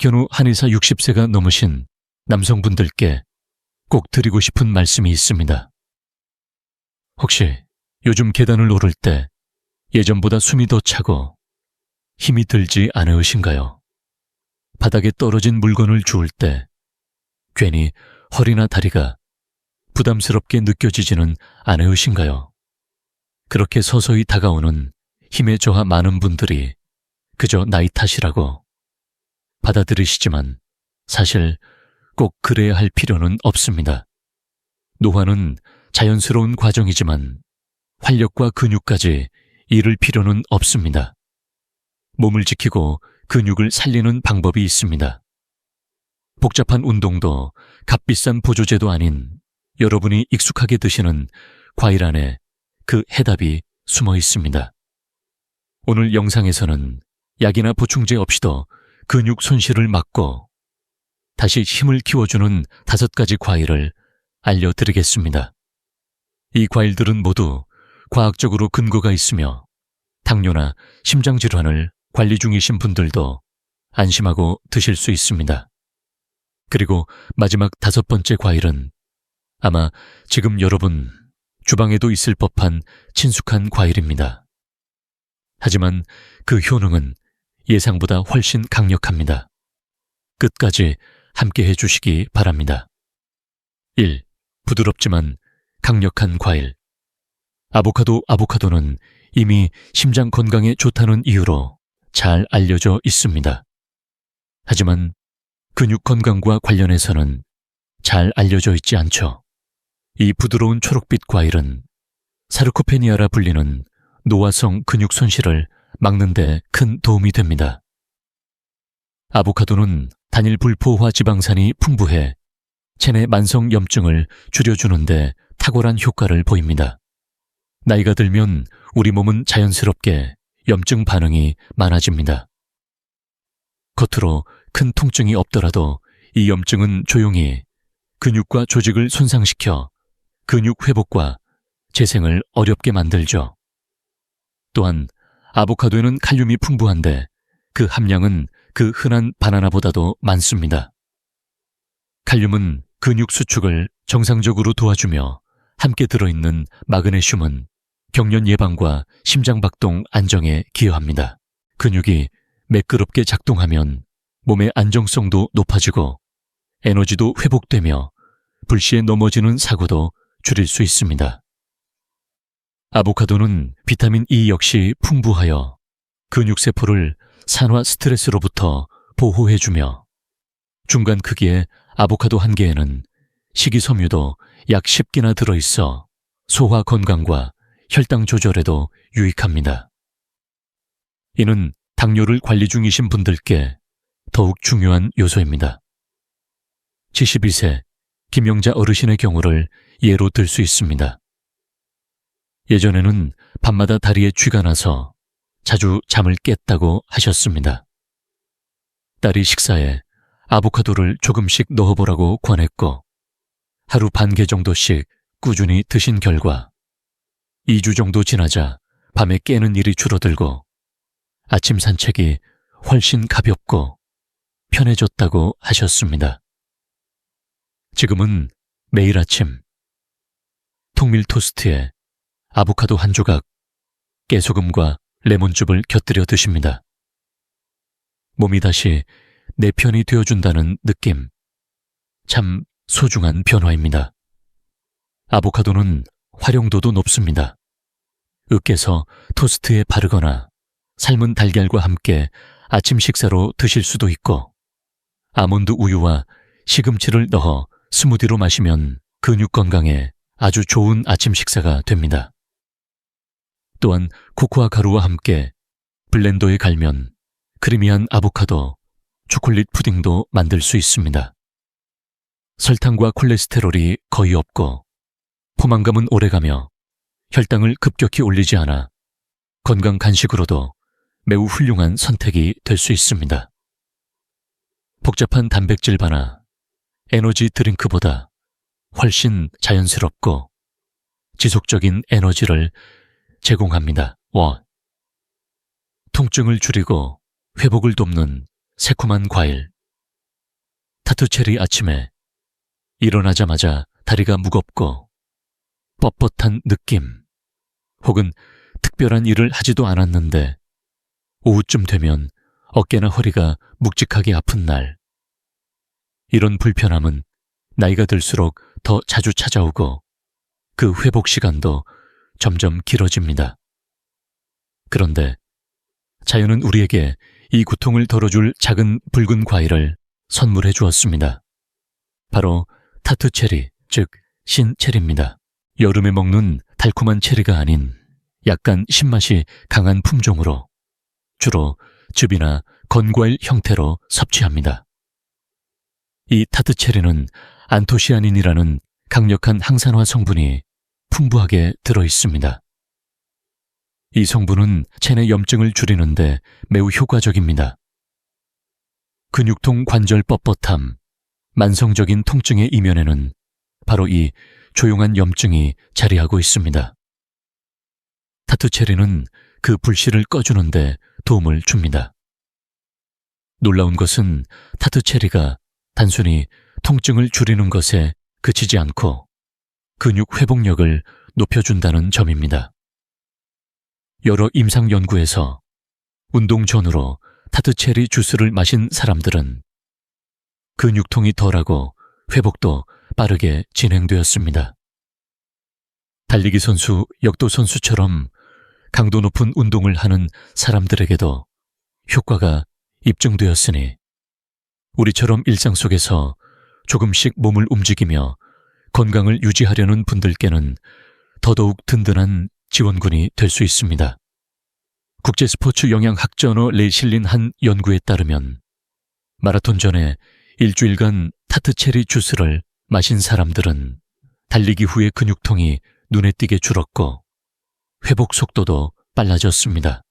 박현우 한의사 60세가 넘으신 남성분들께 꼭 드리고 싶은 말씀이 있습니다. 혹시 요즘 계단을 오를 때 예전보다 숨이 더 차고 힘이 들지 않으신가요? 바닥에 떨어진 물건을 주울 때 괜히 허리나 다리가 부담스럽게 느껴지지는 않으신가요? 그렇게 서서히 다가오는 힘의 저하 많은 분들이 그저 나이 탓이라고 받아들이시지만 사실 꼭 그래야 할 필요는 없습니다. 노화는 자연스러운 과정이지만 활력과 근육까지 잃을 필요는 없습니다. 몸을 지키고 근육을 살리는 방법이 있습니다. 복잡한 운동도 값비싼 보조제도 아닌 여러분이 익숙하게 드시는 과일 안에 그 해답이 숨어 있습니다. 오늘 영상에서는 약이나 보충제 없이도 근육 손실을 막고 다시 힘을 키워주는 다섯 가지 과일을 알려드리겠습니다. 이 과일들은 모두 과학적으로 근거가 있으며 당뇨나 심장질환을 관리 중이신 분들도 안심하고 드실 수 있습니다. 그리고 마지막 다섯 번째 과일은 아마 지금 여러분 주방에도 있을 법한 친숙한 과일입니다. 하지만 그 효능은 예상보다 훨씬 강력합니다. 끝까지 함께 해주시기 바랍니다. 1. 부드럽지만 강력한 과일. 아보카도 아보카도는 이미 심장 건강에 좋다는 이유로 잘 알려져 있습니다. 하지만 근육 건강과 관련해서는 잘 알려져 있지 않죠. 이 부드러운 초록빛 과일은 사르코페니아라 불리는 노화성 근육 손실을 막는데 큰 도움이 됩니다. 아보카도는 단일 불포화 지방산이 풍부해 체내 만성 염증을 줄여주는데 탁월한 효과를 보입니다. 나이가 들면 우리 몸은 자연스럽게 염증 반응이 많아집니다. 겉으로 큰 통증이 없더라도 이 염증은 조용히 근육과 조직을 손상시켜 근육 회복과 재생을 어렵게 만들죠. 또한 아보카도에는 칼륨이 풍부한데 그 함량은 그 흔한 바나나보다도 많습니다. 칼륨은 근육 수축을 정상적으로 도와주며 함께 들어있는 마그네슘은 경련 예방과 심장박동 안정에 기여합니다. 근육이 매끄럽게 작동하면 몸의 안정성도 높아지고 에너지도 회복되며 불시에 넘어지는 사고도 줄일 수 있습니다. 아보카도는 비타민 E 역시 풍부하여 근육세포를 산화 스트레스로부터 보호해주며 중간 크기의 아보카도 한 개에는 식이섬유도 약 10개나 들어있어 소화 건강과 혈당 조절에도 유익합니다. 이는 당뇨를 관리 중이신 분들께 더욱 중요한 요소입니다. 72세 김영자 어르신의 경우를 예로 들 수 있습니다. 예전에는 밤마다 다리에 쥐가 나서 자주 잠을 깼다고 하셨습니다. 딸이 식사에 아보카도를 조금씩 넣어보라고 권했고 하루 반 개 정도씩 꾸준히 드신 결과 2주 정도 지나자 밤에 깨는 일이 줄어들고 아침 산책이 훨씬 가볍고 편해졌다고 하셨습니다. 지금은 매일 아침 통밀 토스트에 아보카도 한 조각, 깨소금과 레몬즙을 곁들여 드십니다. 몸이 다시 내 편이 되어준다는 느낌. 참 소중한 변화입니다. 아보카도는 활용도도 높습니다. 으깨서 토스트에 바르거나 삶은 달걀과 함께 아침 식사로 드실 수도 있고 아몬드 우유와 시금치를 넣어 스무디로 마시면 근육 건강에 아주 좋은 아침 식사가 됩니다. 또한 코코아 가루와 함께 블렌더에 갈면 크리미한 아보카도, 초콜릿 푸딩도 만들 수 있습니다. 설탕과 콜레스테롤이 거의 없고 포만감은 오래가며 혈당을 급격히 올리지 않아 건강 간식으로도 매우 훌륭한 선택이 될 수 있습니다. 복잡한 단백질 바나 에너지 드링크보다 훨씬 자연스럽고 지속적인 에너지를 제공합니다. 원. 통증을 줄이고 회복을 돕는 새콤한 과일 타투체리 아침에 일어나자마자 다리가 무겁고 뻣뻣한 느낌 혹은 특별한 일을 하지도 않았는데 오후쯤 되면 어깨나 허리가 묵직하게 아픈 날. 이런 불편함은 나이가 들수록 더 자주 찾아오고 그 회복 시간도 점점 길어집니다. 그런데 자연은 우리에게 이 고통을 덜어줄 작은 붉은 과일을 선물해 주었습니다. 바로 타투 체리, 즉 신체리입니다. 여름에 먹는 달콤한 체리가 아닌 약간 신맛이 강한 품종으로 주로 즙이나 건과일 형태로 섭취합니다. 이 타투 체리는 안토시아닌이라는 강력한 항산화 성분이 풍부하게 들어 있습니다. 이 성분은 체내 염증을 줄이는데 매우 효과적입니다. 근육통 관절 뻣뻣함, 만성적인 통증의 이면에는 바로 이 조용한 염증이 자리하고 있습니다. 타투체리는 그 불씨를 꺼주는데 도움을 줍니다. 놀라운 것은 타투체리가 단순히 통증을 줄이는 것에 그치지 않고 근육 회복력을 높여준다는 점입니다. 여러 임상 연구에서 운동 전후로 타투체리 주스를 마신 사람들은 근육통이 덜하고 회복도 빠르게 진행되었습니다. 달리기 선수, 역도 선수처럼 강도 높은 운동을 하는 사람들에게도 효과가 입증되었으니 우리처럼 일상 속에서 조금씩 몸을 움직이며 건강을 유지하려는 분들께는 더더욱 든든한 지원군이 될 수 있습니다. 국제 스포츠 영양학전어 레실린 한 연구에 따르면 마라톤 전에 일주일간 타트체리 주스를 마신 사람들은 달리기 후의 근육통이 눈에 띄게 줄었고 회복 속도도 빨라졌습니다.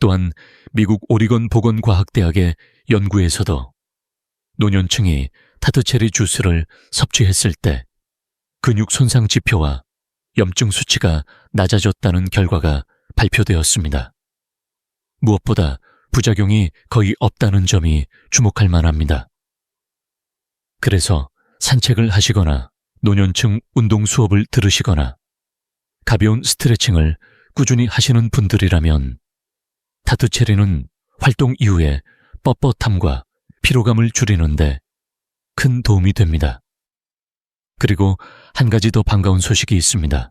또한 미국 오리건 보건과학대학의 연구에서도 노년층이 타트체리 주스를 섭취했을 때 근육 손상 지표와 염증 수치가 낮아졌다는 결과가 발표되었습니다. 무엇보다 부작용이 거의 없다는 점이 주목할 만합니다. 그래서 산책을 하시거나 노년층 운동 수업을 들으시거나 가벼운 스트레칭을 꾸준히 하시는 분들이라면 타투체리는 활동 이후에 뻣뻣함과 피로감을 줄이는데 큰 도움이 됩니다. 그리고 한 가지 더 반가운 소식이 있습니다.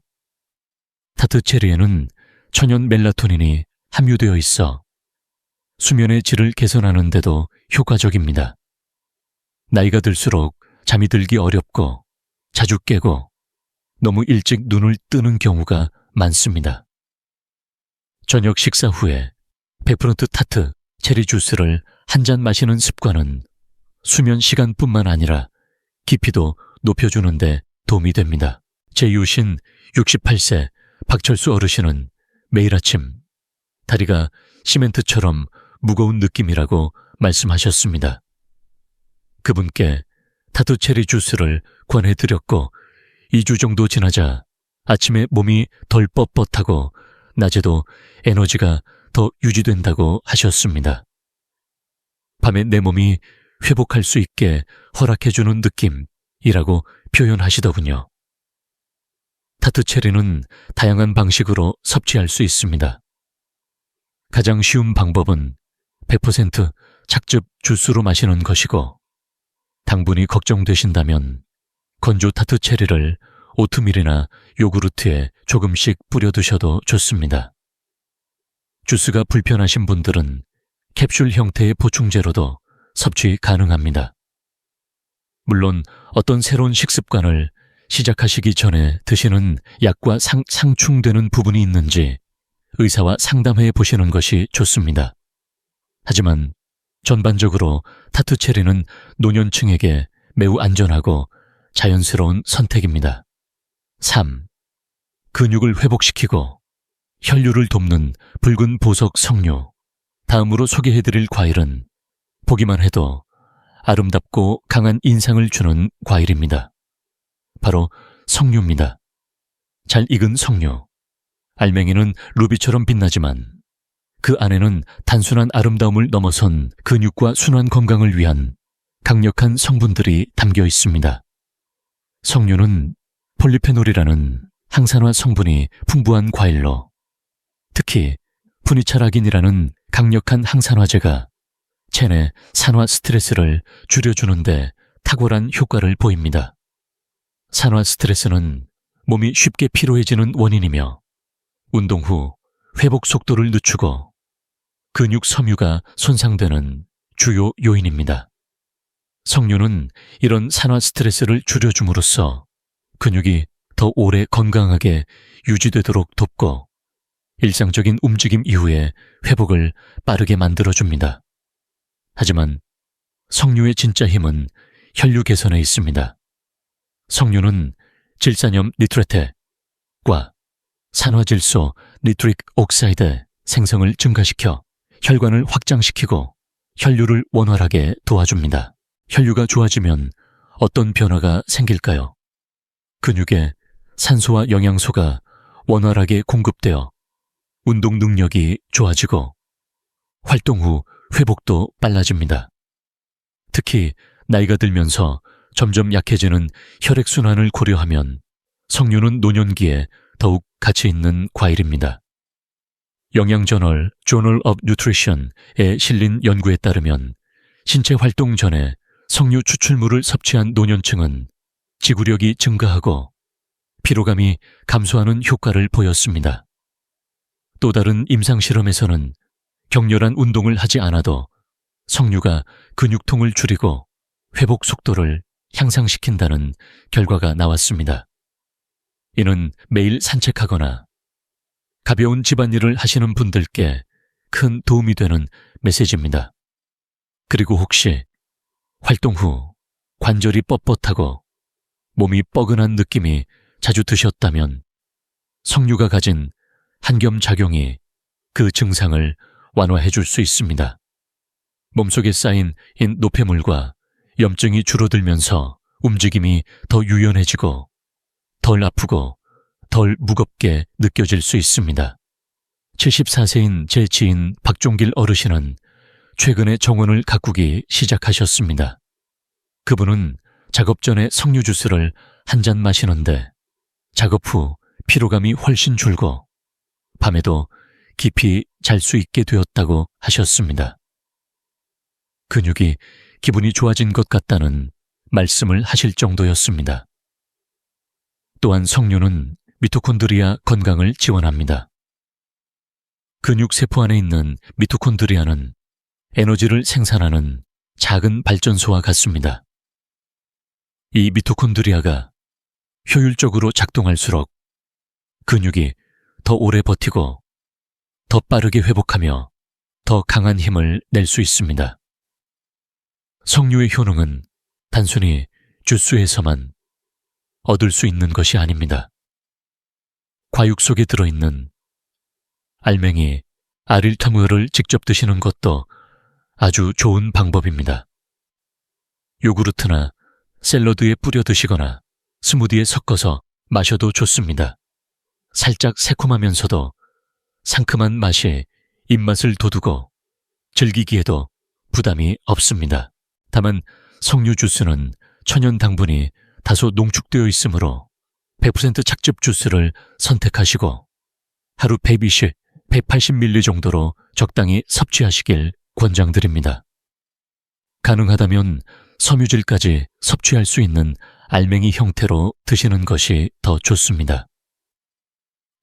타투체리에는 천연 멜라토닌이 함유되어 있어 수면의 질을 개선하는데도 효과적입니다. 나이가 들수록 잠이 들기 어렵고 자주 깨고 너무 일찍 눈을 뜨는 경우가 많습니다. 저녁 식사 후에 페프런트 타트, 체리 주스를 한 잔 마시는 습관은 수면 시간뿐만 아니라 깊이도 높여주는데 도움이 됩니다. 제 이웃인 68세 박철수 어르신은 매일 아침 다리가 시멘트처럼 무거운 느낌이라고 말씀하셨습니다. 그분께 타투 체리 주스를 권해드렸고 2주 정도 지나자 아침에 몸이 덜 뻣뻣하고 낮에도 에너지가 더 유지된다고 하셨습니다. 밤에 내 몸이 회복할 수 있게 허락해주는 느낌이라고 표현하시더군요. 타투체리는 다양한 방식으로 섭취할 수 있습니다. 가장 쉬운 방법은 100% 착즙 주스로 마시는 것이고, 당분이 걱정되신다면 건조 타투체리를 오트밀이나 요구르트에 조금씩 뿌려 두셔도 좋습니다. 주스가 불편하신 분들은 캡슐 형태의 보충제로도 섭취 가능합니다. 물론 어떤 새로운 식습관을 시작하시기 전에 드시는 약과 상, 상충되는 부분이 있는지 의사와 상담해 보시는 것이 좋습니다. 하지만 전반적으로 타투 체리는 노년층에게 매우 안전하고 자연스러운 선택입니다. 3. 근육을 회복시키고 혈류를 돕는 붉은 보석 석류. 다음으로 소개해드릴 과일은 보기만 해도 아름답고 강한 인상을 주는 과일입니다. 바로 석류입니다. 잘 익은 석류. 알맹이는 루비처럼 빛나지만 그 안에는 단순한 아름다움을 넘어선 근육과 순환 건강을 위한 강력한 성분들이 담겨 있습니다. 석류는 폴리페놀이라는 항산화 성분이 풍부한 과일로 특히 분이차라긴이라는 강력한 항산화제가 체내 산화 스트레스를 줄여주는데 탁월한 효과를 보입니다. 산화 스트레스는 몸이 쉽게 피로해지는 원인이며 운동 후 회복 속도를 늦추고 근육 섬유가 손상되는 주요 요인입니다. 석류는 이런 산화 스트레스를 줄여줌으로써 근육이 더 오래 건강하게 유지되도록 돕고 일상적인 움직임 이후에 회복을 빠르게 만들어줍니다. 하지만 석류의 진짜 힘은 혈류 개선에 있습니다. 석류는 질산염 니트레테과 산화질소 니트릭 옥사이드 생성을 증가시켜 혈관을 확장시키고 혈류를 원활하게 도와줍니다. 혈류가 좋아지면 어떤 변화가 생길까요? 근육에 산소와 영양소가 원활하게 공급되어 운동 능력이 좋아지고 활동 후 회복도 빨라집니다. 특히 나이가 들면서 점점 약해지는 혈액순환을 고려하면 석류는 노년기에 더욱 가치 있는 과일입니다. 영양저널 Journal of Nutrition에 실린 연구에 따르면 신체 활동 전에 석류 추출물을 섭취한 노년층은 지구력이 증가하고 피로감이 감소하는 효과를 보였습니다. 또 다른 임상 실험에서는 격렬한 운동을 하지 않아도 석류가 근육통을 줄이고 회복 속도를 향상시킨다는 결과가 나왔습니다. 이는 매일 산책하거나 가벼운 집안일을 하시는 분들께 큰 도움이 되는 메시지입니다. 그리고 혹시 활동 후 관절이 뻣뻣하고 몸이 뻐근한 느낌이 자주 드셨다면 석류가 가진 한겸 작용이 그 증상을 완화해 줄 수 있습니다. 몸속에 쌓인 인 노폐물과 염증이 줄어들면서 움직임이 더 유연해지고 덜 아프고 덜 무겁게 느껴질 수 있습니다. 74세인 제 지인 박종길 어르신은 최근에 정원을 가꾸기 시작하셨습니다. 그분은 작업 전에 석류 주스를 한 잔 마시는데 작업 후 피로감이 훨씬 줄고 밤에도 깊이 잘 수 있게 되었다고 하셨습니다. 근육이 기분이 좋아진 것 같다는 말씀을 하실 정도였습니다. 또한 석류는 미토콘드리아 건강을 지원합니다. 근육 세포 안에 있는 미토콘드리아는 에너지를 생산하는 작은 발전소와 같습니다. 이 미토콘드리아가 효율적으로 작동할수록 근육이 더 오래 버티고 더 빠르게 회복하며 더 강한 힘을 낼 수 있습니다. 석류의 효능은 단순히 주스에서만 얻을 수 있는 것이 아닙니다. 과육 속에 들어있는 알맹이 아릴타무어를 직접 드시는 것도 아주 좋은 방법입니다. 요구르트나 샐러드에 뿌려 드시거나 스무디에 섞어서 마셔도 좋습니다. 살짝 새콤하면서도 상큼한 맛이 입맛을 돋우고 즐기기에도 부담이 없습니다. 다만 석류 주스는 천연 당분이 다소 농축되어 있으므로 100% 착즙 주스를 선택하시고 하루 베이비실 180ml 정도로 적당히 섭취하시길 권장드립니다. 가능하다면 섬유질까지 섭취할 수 있는 알맹이 형태로 드시는 것이 더 좋습니다.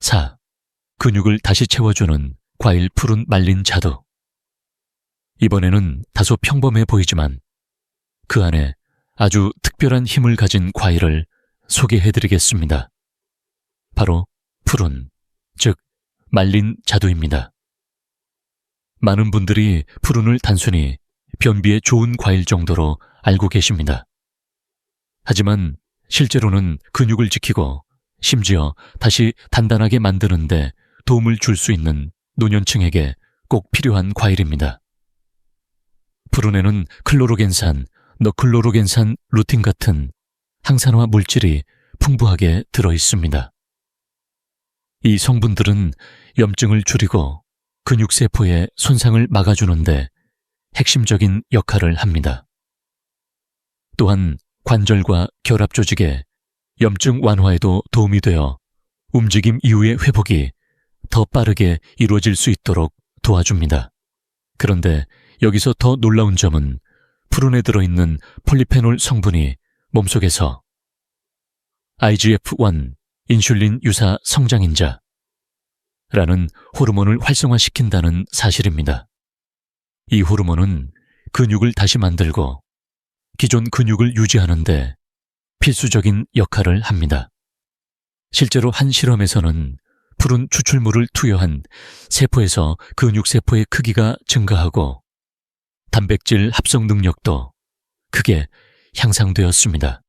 4. 근육을 다시 채워주는 과일 푸른 말린 자두. 이번에는 다소 평범해 보이지만 그 안에 아주 특별한 힘을 가진 과일을 소개해드리겠습니다. 바로 푸른, 즉 말린 자두입니다. 많은 분들이 푸른을 단순히 변비에 좋은 과일 정도로 알고 계십니다. 하지만 실제로는 근육을 지키고 심지어 다시 단단하게 만드는데 도움을 줄 수 있는 노년층에게 꼭 필요한 과일입니다. 푸른에는 클로로겐산, 너클로로겐산 루틴 같은 항산화 물질이 풍부하게 들어 있습니다. 이 성분들은 염증을 줄이고 근육세포의 손상을 막아주는데 핵심적인 역할을 합니다. 또한 관절과 결합 조직의 염증 완화에도 도움이 되어 움직임 이후의 회복이 더 빠르게 이루어질 수 있도록 도와줍니다. 그런데 여기서 더 놀라운 점은 푸른에 들어있는 폴리페놀 성분이 몸속에서 IGF-1 인슐린 유사 성장인자 라는 호르몬을 활성화시킨다는 사실입니다. 이 호르몬은 근육을 다시 만들고 기존 근육을 유지하는데 필수적인 역할을 합니다. 실제로 한 실험에서는 푸른 추출물을 투여한 세포에서 근육세포의 크기가 증가하고 단백질 합성 능력도 크게 향상되었습니다.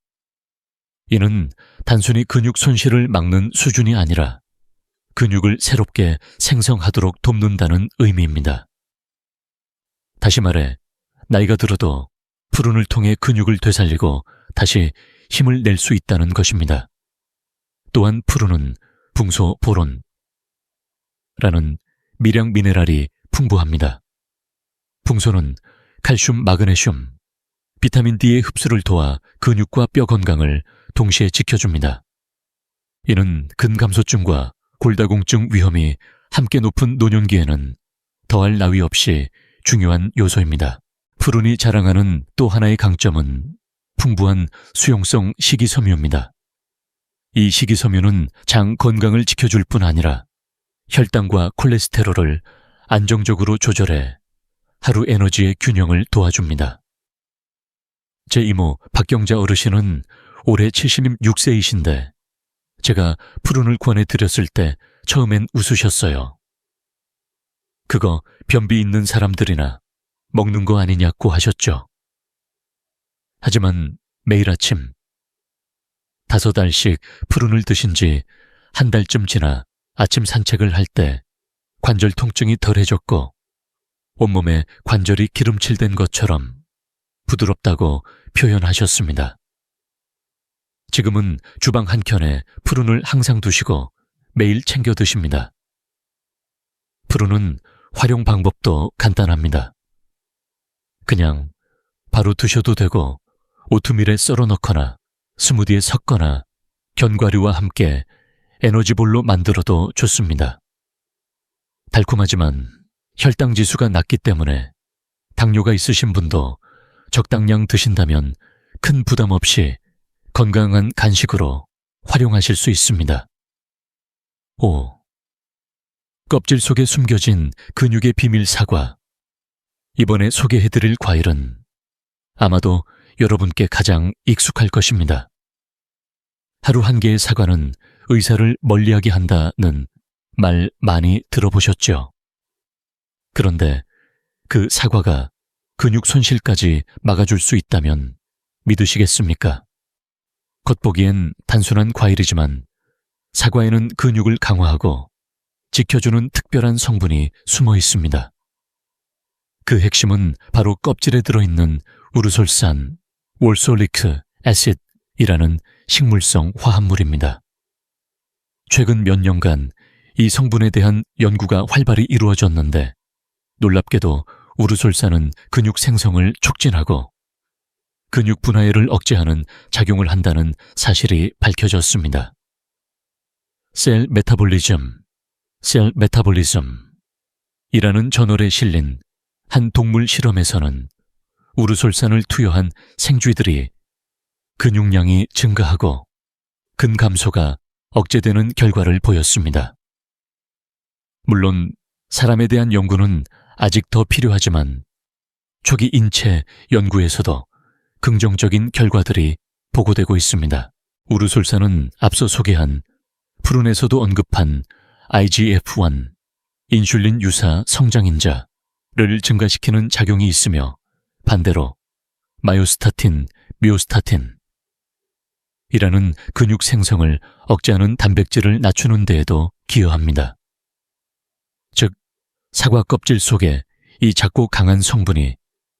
이는 단순히 근육 손실을 막는 수준이 아니라 근육을 새롭게 생성하도록 돕는다는 의미입니다. 다시 말해, 나이가 들어도 푸른을 통해 근육을 되살리고 다시 힘을 낼 수 있다는 것입니다. 또한 푸른은 붕소 보론 라는 미량 미네랄이 풍부합니다. 붕소는 칼슘, 마그네슘, 비타민 D의 흡수를 도와 근육과 뼈 건강을 동시에 지켜줍니다. 이는 근감소증과 골다공증 위험이 함께 높은 노년기에는 더할 나위 없이 중요한 요소입니다. 푸른이 자랑하는 또 하나의 강점은 풍부한 수용성 식이섬유입니다. 이 식이섬유는 장 건강을 지켜줄 뿐 아니라 혈당과 콜레스테롤을 안정적으로 조절해 하루 에너지의 균형을 도와줍니다. 제 이모 박경자 어르신은 올해 76세이신데 제가 푸른을 권해 드렸을 때 처음엔 웃으셨어요. 그거 변비 있는 사람들이나 먹는 거 아니냐고 하셨죠. 하지만 매일 아침 다섯 알씩 푸른을 드신 지 한 달쯤 지나 아침 산책을 할 때 관절 통증이 덜해졌고 온몸에 관절이 기름칠된 것처럼 부드럽다고 표현하셨습니다. 지금은 주방 한켠에 푸른을 항상 두시고 매일 챙겨 드십니다. 푸른은 활용 방법도 간단합니다. 그냥 바로 드셔도 되고 오트밀에 썰어 넣거나 스무디에 섞거나 견과류와 함께 에너지볼로 만들어도 좋습니다. 달콤하지만 혈당 지수가 낮기 때문에 당뇨가 있으신 분도 적당량 드신다면 큰 부담 없이 건강한 간식으로 활용하실 수 있습니다. 5. 껍질 속에 숨겨진 근육의 비밀 사과. 이번에 소개해드릴 과일은 아마도 여러분께 가장 익숙할 것입니다. 하루 한 개의 사과는 의사를 멀리하게 한다는 말 많이 들어보셨죠? 그런데 그 사과가 근육 손실까지 막아줄 수 있다면 믿으시겠습니까? 겉보기엔 단순한 과일이지만 사과에는 근육을 강화하고 지켜주는 특별한 성분이 숨어 있습니다. 그 핵심은 바로 껍질에 들어있는 우르솔산, 월솔리크 애시드이라는 식물성 화합물입니다. 최근 몇 년간 이 성분에 대한 연구가 활발히 이루어졌는데 놀랍게도 우르솔산은 근육 생성을 촉진하고 근육 분화해를 억제하는 작용을 한다는 사실이 밝혀졌습니다. 셀 메타볼리즘, 셀 메타볼리즘 이라는 저널에 실린 한 동물 실험에서는 우르솔산을 투여한 생쥐들이 근육량이 증가하고 근감소가 억제되는 결과를 보였습니다. 물론 사람에 대한 연구는 아직 더 필요하지만 초기 인체 연구에서도 긍정적인 결과들이 보고되고 있습니다. 우르솔산은 앞서 소개한 푸른에서도 언급한 IGF-1, 인슐린 유사 성장인자를 증가시키는 작용이 있으며 반대로 마요스타틴, 미오스타틴 이라는 근육 생성을 억제하는 단백질을 낮추는 데에도 기여합니다. 즉, 사과 껍질 속에 이 작고 강한 성분이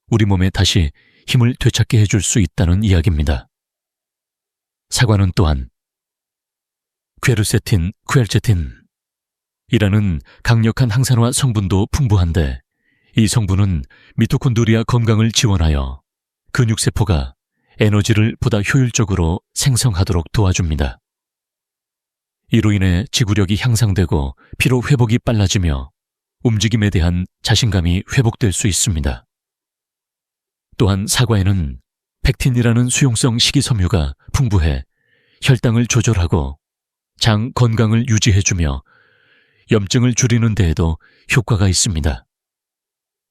우리 몸에 다시 힘을 되찾게 해줄 수 있다는 이야기입니다. 사과는 또한 퀘르세틴, 퀘르체틴 이라는 강력한 항산화 성분도 풍부한데 이 성분은 미토콘드리아 건강을 지원하여 근육세포가 에너지를 보다 효율적으로 생성하도록 도와줍니다. 이로 인해 지구력이 향상되고 피로 회복이 빨라지며 움직임에 대한 자신감이 회복될 수 있습니다. 또한 사과에는 펙틴이라는 수용성 식이섬유가 풍부해 혈당을 조절하고 장 건강을 유지해주며 염증을 줄이는 데에도 효과가 있습니다.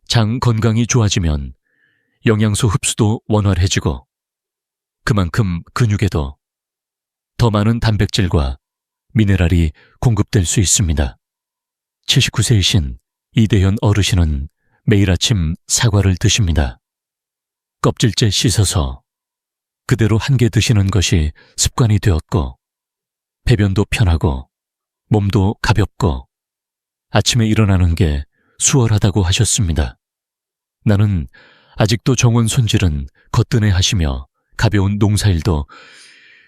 장 건강이 좋아지면 영양소 흡수도 원활해지고 그만큼 근육에도 더 많은 단백질과 미네랄이 공급될 수 있습니다. 79세이신 이대현 어르신은 매일 아침 사과를 드십니다. 껍질째 씻어서 그대로 한 개 드시는 것이 습관이 되었고 배변도 편하고 몸도 가볍고 아침에 일어나는 게 수월하다고 하셨습니다. 나는 아직도 정원 손질은 거뜬해 하시며 가벼운 농사일도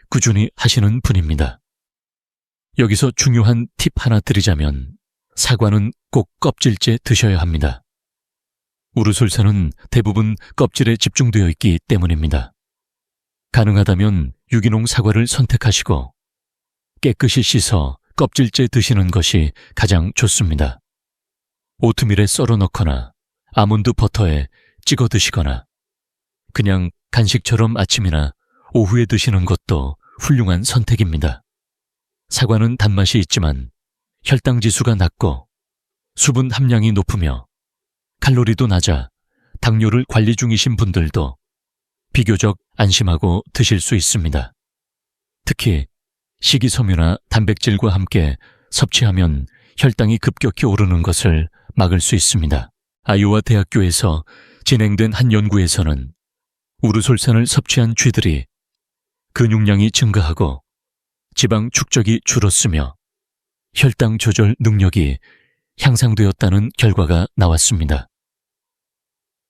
꾸준히 하시는 분입니다. 여기서 중요한 팁 하나 드리자면 사과는 꼭 껍질째 드셔야 합니다. 우르솔산은 대부분 껍질에 집중되어 있기 때문입니다. 가능하다면 유기농 사과를 선택하시고 깨끗이 씻어 껍질째 드시는 것이 가장 좋습니다. 오트밀에 썰어 넣거나 아몬드 버터에 찍어 드시거나 그냥 간식처럼 아침이나 오후에 드시는 것도 훌륭한 선택입니다. 사과는 단맛이 있지만 혈당 지수가 낮고 수분 함량이 높으며 칼로리도 낮아 당뇨를 관리 중이신 분들도 비교적 안심하고 드실 수 있습니다. 특히 식이섬유나 단백질과 함께 섭취하면 혈당이 급격히 오르는 것을 막을 수 있습니다. 아이오와 대학교에서 진행된 한 연구에서는 우르솔산을 섭취한 쥐들이 근육량이 증가하고 지방 축적이 줄었으며 혈당 조절 능력이 향상되었다는 결과가 나왔습니다.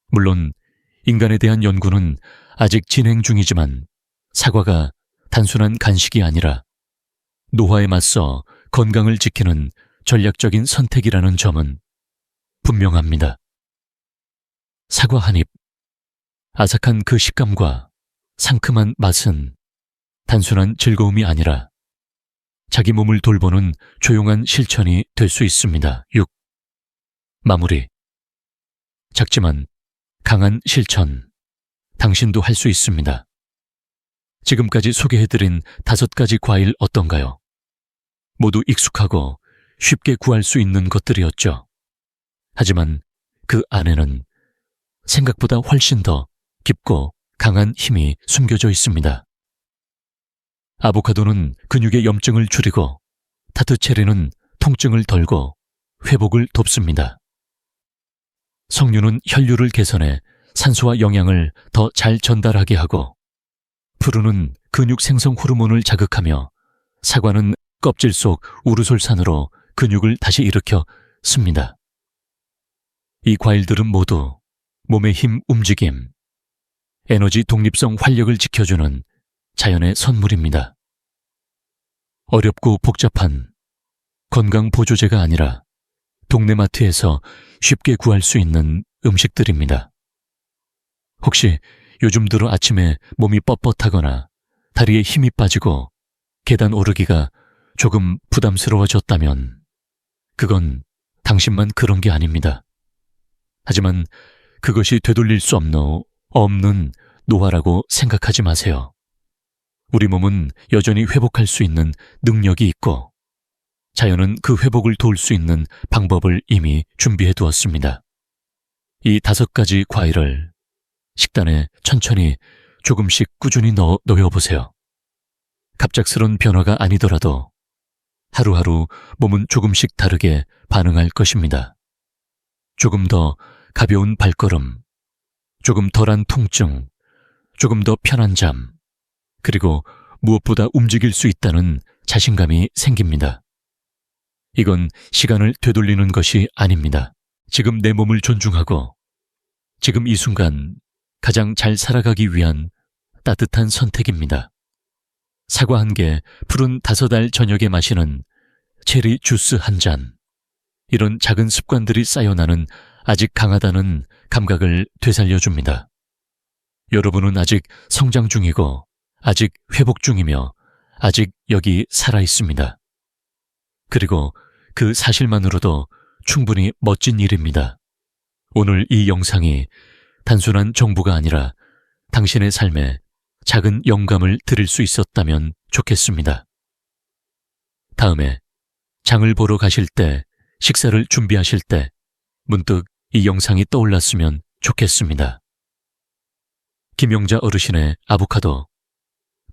물론 인간에 대한 연구는 아직 진행 중이지만 사과가 단순한 간식이 아니라 노화에 맞서 건강을 지키는 전략적인 선택이라는 점은 분명합니다. 사과 한 입. 아삭한 그 식감과 상큼한 맛은 단순한 즐거움이 아니라 자기 몸을 돌보는 조용한 실천이 될 수 있습니다. 6. 마무리. 작지만 강한 실천. 당신도 할 수 있습니다. 지금까지 소개해드린 다섯 가지 과일 어떤가요? 모두 익숙하고 쉽게 구할 수 있는 것들이었죠. 하지만 그 안에는 생각보다 훨씬 더 깊고 강한 힘이 숨겨져 있습니다. 아보카도는 근육의 염증을 줄이고 타투체리는 통증을 덜고 회복을 돕습니다. 석류는 혈류를 개선해 산소와 영양을 더 잘 전달하게 하고 푸르는 근육 생성 호르몬을 자극하며 사과는 껍질 속 우르솔산으로 근육을 다시 일으켜 씁니다. 이 과일들은 모두 몸의 힘 움직임, 에너지 독립성 활력을 지켜주는 자연의 선물입니다. 어렵고 복잡한 건강 보조제가 아니라 동네 마트에서 쉽게 구할 수 있는 음식들입니다. 혹시 요즘 들어 아침에 몸이 뻣뻣하거나 다리에 힘이 빠지고 계단 오르기가 조금 부담스러워졌다면 그건 당신만 그런 게 아닙니다. 하지만 그것이 되돌릴 수 없는, 없는 노화라고 생각하지 마세요. 우리 몸은 여전히 회복할 수 있는 능력이 있고 자연은 그 회복을 도울 수 있는 방법을 이미 준비해 두었습니다. 이 다섯 가지 과일을 식단에 천천히 조금씩 꾸준히 넣어 놓여보세요. 갑작스런 변화가 아니더라도 하루하루 몸은 조금씩 다르게 반응할 것입니다. 조금 더 가벼운 발걸음, 조금 덜한 통증, 조금 더 편한 잠, 그리고 무엇보다 움직일 수 있다는 자신감이 생깁니다. 이건 시간을 되돌리는 것이 아닙니다. 지금 내 몸을 존중하고 지금 이 순간 가장 잘 살아가기 위한 따뜻한 선택입니다. 사과 한 개, 푸른 다섯 알 저녁에 마시는 체리 주스 한 잔. 이런 작은 습관들이 쌓여나는 아직 강하다는 감각을 되살려줍니다. 여러분은 아직 성장 중이고, 아직 회복 중이며, 아직 여기 살아 있습니다. 그리고 그 사실만으로도 충분히 멋진 일입니다. 오늘 이 영상이 단순한 정보가 아니라 당신의 삶에 작은 영감을 드릴 수 있었다면 좋겠습니다. 다음에 장을 보러 가실 때, 식사를 준비하실 때, 문득 이 영상이 떠올랐으면 좋겠습니다. 김용자 어르신의 아보카도,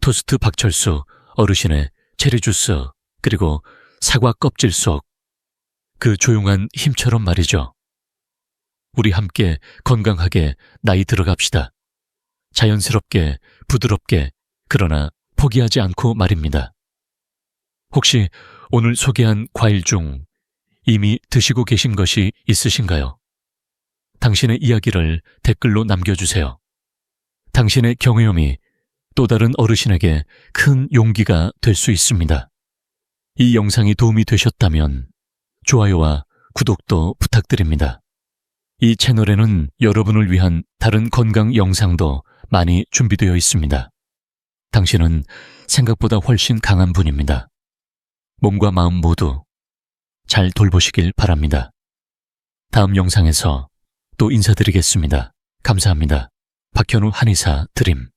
토스트 박철수 어르신의 체리주스, 그리고 사과 껍질 속, 그 조용한 힘처럼 말이죠. 우리 함께 건강하게 나이 들어갑시다. 자연스럽게, 부드럽게, 그러나 포기하지 않고 말입니다. 혹시 오늘 소개한 과일 중 이미 드시고 계신 것이 있으신가요? 당신의 이야기를 댓글로 남겨주세요. 당신의 경외함이 또 다른 어르신에게 큰 용기가 될 수 있습니다. 이 영상이 도움이 되셨다면 좋아요와 구독도 부탁드립니다. 이 채널에는 여러분을 위한 다른 건강 영상도 많이 준비되어 있습니다. 당신은 생각보다 훨씬 강한 분입니다. 몸과 마음 모두 잘 돌보시길 바랍니다. 다음 영상에서 또 인사드리겠습니다. 감사합니다. 박현우 한의사 드림